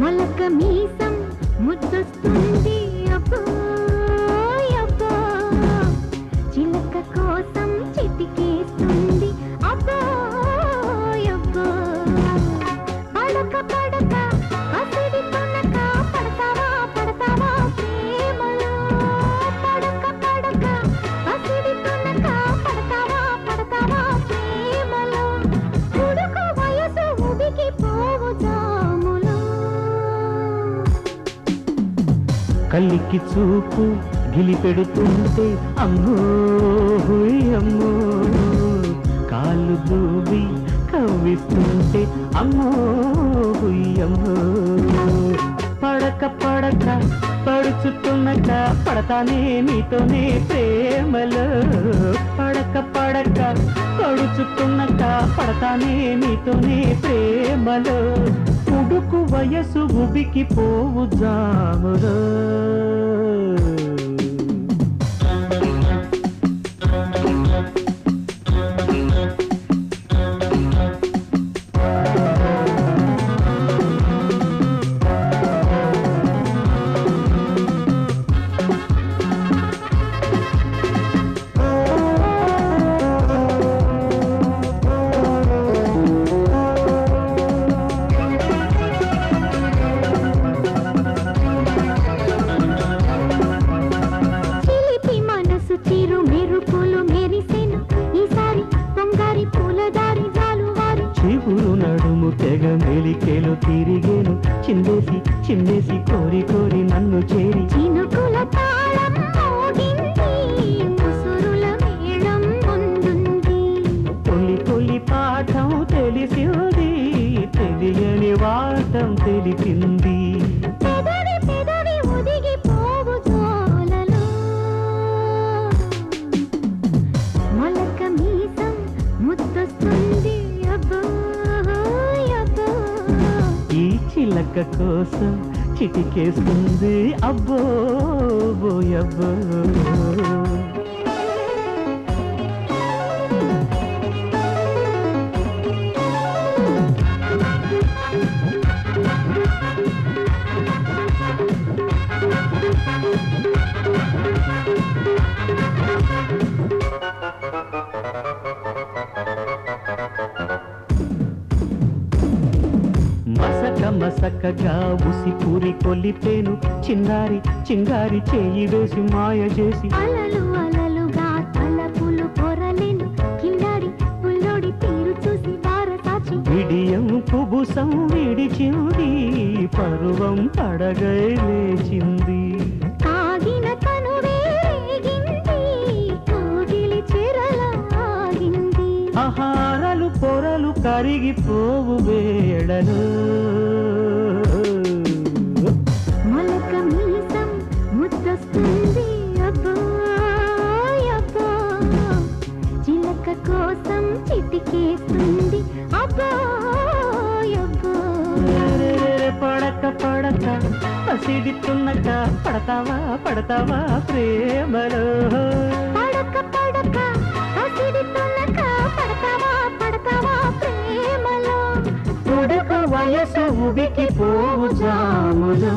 మొలక మీసం ముద్దొస్తుంది అబ్బో అబ్బో. చిలక కోసం చిటికేస్తుంది అబ్బో అబ్బో. పడక పడక కలికి చూపు గిలిపెడుతుంటే అమ్మో అమ్మో. కాలు దూవి కవ్విస్తుంటే అమ్మో అమ్మో. పడక పడక పడుచుతున్నక పడతానే నీతోనే ప్రేమలో. పడక పడక పడుచు పడతానే నీతోనే ప్రేమలో? ఉడుకు వయసు ఉబికి పోవు జాములో. చిందేసి చిందేసి కోరి కోరి నన్ను చేరి. చినుకుల తాళం తొలి తొలి పాఠం తెలిసింది తెలియని వాటం తెలిపింది చిలక కోసం చిటికేస్తుంది అబ్బో బోయబ్బో. మసకగా ఉసి పూరి కొలిపేను. చింగారి చింగారి చేయి వేసి మాయ చేసి. అలలు అలలుగా తలపులు పొరలేను. కిల్లాడి పుల్లోడి తీరు చూసి వారసాచి. విడియం కుబుసం విడిచింది పరువం పడగై లేచింది. కాగిన కనువే రేగింది కోగిలి చెరలాగింది. ఆహారాలు పొరలు కరిగిపోవు మొలక మీసం ముద్దొస్తుంది చిలక కోసం చిటికేస్తుంది పడక పడక పసిడితున్నక పడతావా పడతావా ప్రేమలో? ప్రేమలో ఉడక వయసు ఉబికి పోవు జాములో